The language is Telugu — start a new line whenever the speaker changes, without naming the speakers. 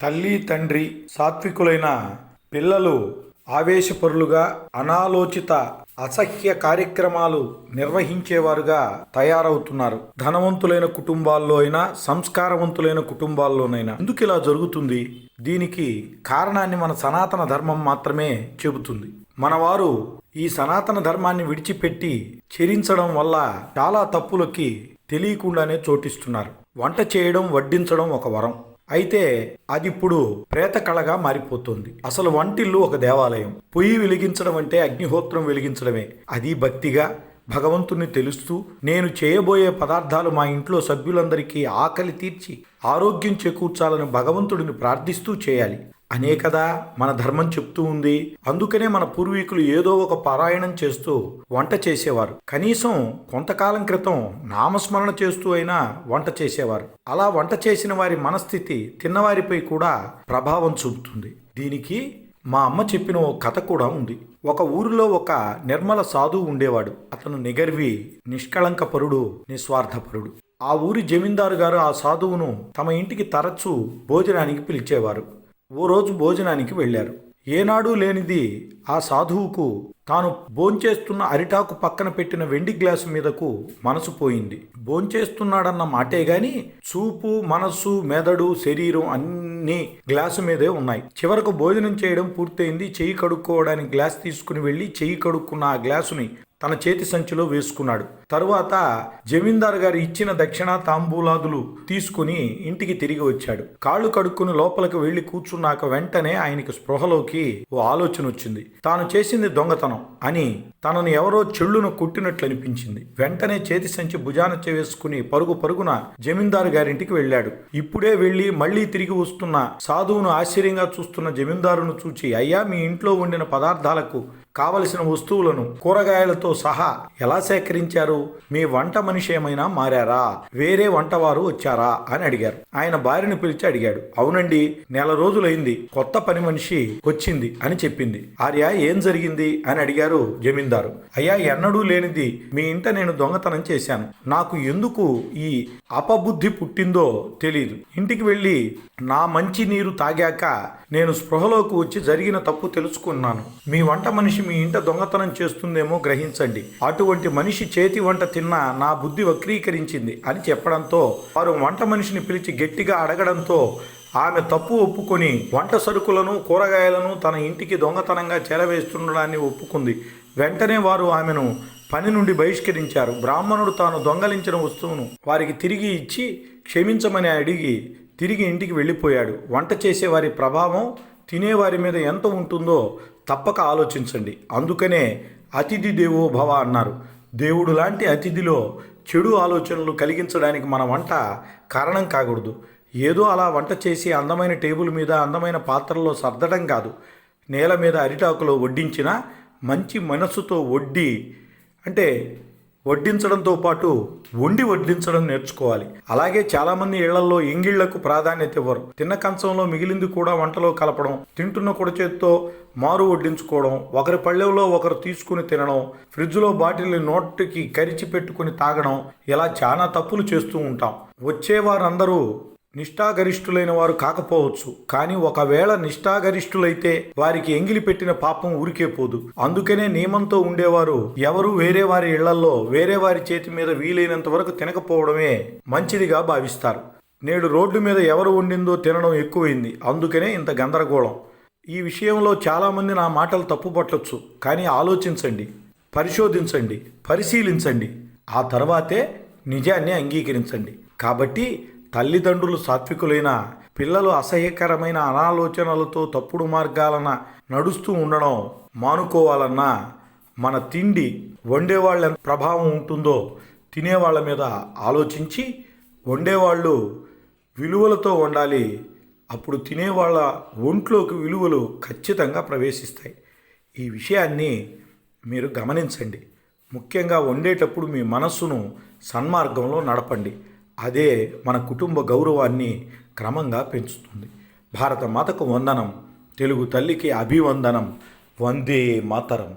తల్లి తండ్రి సాత్వికులైన పిల్లలు ఆవేశపరులుగా అనాలోచిత అసహ్య కార్యక్రమాలు నిర్వహించేవారుగా తయారవుతున్నారు. ధనవంతులైన కుటుంబాల్లో అయినా సంస్కారవంతులైన కుటుంబాల్లోనైనా. ఎందుకు ఇలా జరుగుతుంది? దీనికి కారణాన్ని మన సనాతన ధర్మం మాత్రమే చెబుతుంది. మనవారు ఈ సనాతన ధర్మాన్ని విడిచిపెట్టి చెరించడం వల్ల చాలా తప్పులకి తెలియకుండానే చోటిస్తున్నారు. వంట చేయడం వడ్డించడం ఒక వరం. అయితే అది ఇప్పుడు ప్రేత కళగా మారిపోతుంది. అసలు వంటిల్లు ఒక దేవాలయం. పొయ్యి వెలిగించడం అంటే అగ్నిహోత్రం వెలిగించడమే. అది భక్తిగా భగవంతుని తెలుస్తూ నేను చేయబోయే పదార్థాలు మా ఇంట్లో సభ్యులందరికీ ఆకలి తీర్చి ఆరోగ్యం చేకూర్చాలని భగవంతుడిని ప్రార్థిస్తూ చేయాలి. అనే కదా మన ధర్మం చెప్తూ ఉంది. అందుకనే మన పూర్వీకులు ఏదో ఒక పారాయణం చేస్తూ వంట చేసేవారు. కనీసం కొంతకాలం క్రితం నామస్మరణ చేస్తూ అయినా వంట చేసేవారు. అలా వంట చేసిన వారి మనస్థితి తిన్నవారిపై కూడా ప్రభావం చూపుతుంది. దీనికి మా అమ్మ చెప్పిన ఓ కథ కూడా ఉంది. ఒక ఊరిలో ఒక నిర్మల సాధువు ఉండేవాడు. అతను నిగర్వి నిష్కళంకపరుడు నిస్వార్థపరుడు ఆ ఊరి జమీందారు గారు ఆ సాధువును తమ ఇంటికి తరచూ భోజనానికి పిలిచేవారు. ఓ రోజు భోజనానికి వెళ్ళారు. ఏనాడు లేనిది ఆ సాధువుకు తాను భోంచేస్తున్న అరిటాకు పక్కన పెట్టిన వెండి గ్లాసు మీదకు మనసు పోయింది. భోంచేస్తున్నాడన్న మాటే గాని చూపు మనస్సు మెదడు శరీరం అన్నీ గ్లాసు మీదే ఉన్నాయి. చివరకు భోజనం చేయడం పూర్తయింది. చెయ్యి కడుక్కోవడానికి గ్లాస్ తీసుకుని వెళ్ళి చెయ్యి కడుక్కున్న ఆ గ్లాసుని తన చేతి సంచిలో వేసుకున్నాడు. తరువాత జమీందారు గారు ఇచ్చిన దక్షిణ తాంబూలాదులు తీసుకుని ఇంటికి తిరిగి వచ్చాడు. కాళ్ళు కడుక్కుని లోపలికి వెళ్ళి కూర్చున్నాక వెంటనే ఆయనకి స్పృహలోకి ఓ ఆలోచన వచ్చింది. తాను చేసింది దొంగతనం అని తనను ఎవరో చెళ్ళును కొట్టినట్లు అనిపించింది వెంటనే చేతి సంచి భుజాన వేసుకుని పరుగు పరుగున జమీందారు గారింటికి వెళ్ళాడు. ఇప్పుడే వెళ్ళి మళ్ళీ తిరిగి వస్తున్న సాధువును ఆశ్చర్యంగా చూస్తున్న జమీందారును చూచి అయ్యా మీ ఇంట్లో వండిన పదార్థాలకు కావలసిన వస్తువులను కూరగాయలతో సహా ఎలా సేకరించారు? మీ వంట మనిషి ఏమైనా మారారా? వేరే వంటవారు వచ్చారా? అని అడిగారు. ఆయన భార్యను పిలిచి అడిగాడు. అవునండి నెల రోజులైంది. కొత్త పని మనిషి వచ్చింది అని చెప్పింది. ఆర్య ఏం జరిగింది? అని అడిగారు జమీందారు. అయ్యా ఎన్నడూ లేనిది మీ ఇంట నేను దొంగతనం చేశాను. నాకు ఎందుకు ఈ అపబుద్ధి పుట్టిందో తెలియదు ఇంటికి వెళ్ళి నా మంచి నీరు తాగాక నేను స్పృహలోకి వచ్చి జరిగిన తప్పు తెలుసుకున్నాను. మీ వంట మనిషి మీ ఇంట దొంగతనం చేస్తుందేమో గ్రహించండి. అటువంటి మనిషి చేతి వంట తిన్నా నా బుద్ధి వక్రీకరించింది అని చెప్పడంతో వారు వంట మనిషిని పిలిచి గట్టిగా అడగడంతో ఆమె తప్పు ఒప్పుకొని వంట సరుకులను కూరగాయలను తన ఇంటికి దొంగతనంగా చేరవేస్తుండడాన్ని ఒప్పుకుంది. వెంటనే వారు ఆమెను పని నుండి బహిష్కరించారు. బ్రాహ్మణుడు తాను దొంగలించిన వస్తువును వారికి తిరిగి ఇచ్చి క్షమించమని అడిగి తిరిగి ఇంటికి వెళ్ళిపోయాడు. వంట చేసేవారి ప్రభావం తినేవారి మీద ఎంత ఉంటుందో తప్పక ఆలోచించండి. అందుకనే అతిథి దేవో భవ అన్నారు. దేవుడు లాంటి అతిథిలో చెడు ఆలోచనలు కలిగించడానికి మన వంట కారణం కాకూడదు. ఏదో అలా వంట చేసి అందమైన టేబుల్ మీద అందమైన పాత్రలో సర్దడం కాదు. నేల మీద అరిటాకులో వడ్డించిన మంచి మనసుతో వడ్డి అంటే వడ్డించడంతో పాటు వండి వడ్డించడం నేర్చుకోవాలి. అలాగే చాలామంది ఇళ్ళలో ఎంగిళ్ళకు ప్రాధాన్యత ఇవ్వరు. తిన్న కంచంలో మిగిలింది కూడా వంటలో కలపడం తింటున్న కుడి చేత్తో మారు వడ్డించుకోవడం ఒకరి పళ్ళెంలో ఒకరు తీసుకుని తినడం ఫ్రిడ్జ్లో బాటిల్ని నోటికి కరిచి పెట్టుకుని తాగడం ఇలా చాలా తప్పులు చేస్తూ ఉంటాం. వచ్చేవారందరూ నిష్ఠాగరిష్ఠులైన వారు కాకపోవచ్చు. కానీ ఒకవేళ నిష్ఠాగరిష్ఠులైతే వారికి ఎంగిలి పెట్టిన పాపం ఊరికే పోదు. అందుకనే నియమంతో ఉండేవారు ఎవరు వేరే వారి ఇళ్ళలో వేరే వారి చేతి మీద వీలైనంత వరకు తినకపోవడమే మంచిదిగా భావిస్తారు. నేడు రోడ్డు మీద ఎవరు వండిందో తినడం ఎక్కువైంది. అందుకనే ఇంత గందరగోళం. ఈ విషయంలో చాలామంది నా మాటలు తప్పుపట్టొచ్చు. కానీ ఆలోచించండి. పరిశోధించండి. పరిశీలించండి. ఆ తర్వాతే నిజాన్ని అంగీకరించండి. కాబట్టి తల్లిదండ్రులు సాత్వికులైన పిల్లలు అసహ్యకరమైన అనాలోచనలతో తప్పుడు మార్గాలన నడుస్తూ ఉండడం మానుకోవాలన్నా మన తిండి వండేవాళ్ళ ప్రభావం ఉంటుందో తినేవాళ్ళ మీద ఆలోచించి వండేవాళ్ళు విలువలతో వండాలి. అప్పుడు తినేవాళ్ళ ఒంట్లోకి విలువలు ఖచ్చితంగా ప్రవేశిస్తాయి. ఈ విషయాన్ని మీరు గమనించండి. ముఖ్యంగా వండేటప్పుడు మీ మనస్సును సన్మార్గంలో నడపండి. అదే మన కుటుంబ గౌరవాన్ని క్రమంగా పెంచుతుంది. భారత మాతకు వందనం తెలుగు తల్లికి అభివందనం వందే మాతరం.